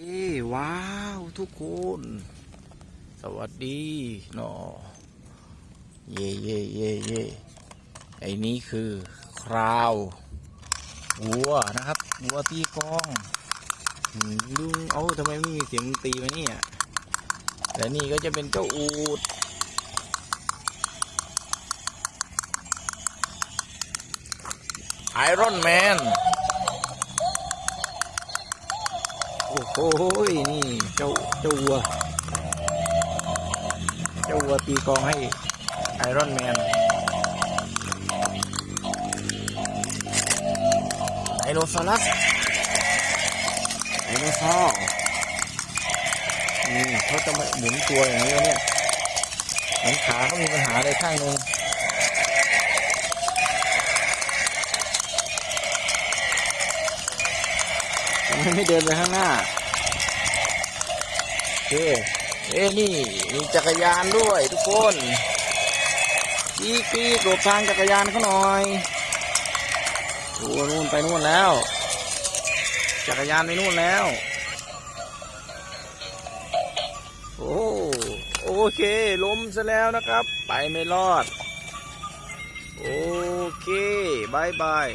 เอ้ว้าวทุกคน สวัสดีนาะเย่เย่เย่เย่ไอ้นี้คือคราววัวนะครับวัวตีกลองลุงเอาทำไมไม่มีเสียงตีมาเนี่ย และนี่ก็จะเป็นเจ้าอูดไอรอนแมน อ้โหนี่เจ้าเจ้าวัว เจ้าวัวตีกองให้ไอรอนแมนไดโนเสาร์ไดโนเสาร์นี่เขาจะมาหมุนตัวอย่างนี้เนี่ยหมือนขาเขามีปัญหาอะไรข้างหนึง ไม่เดินไปข้างหน้าเอ๊ะเอ๊ะนี่มีจักรยานด้วยทุกคนกีกีหลบทางจักรยานเขาหน่อยโอ้นู่นไปนู่นแล้ว จักรยานไปนู่นแล้ว โอ้โอเคล้มซะแล้วนะครับ ไปไม่รอด โอเคบายบาย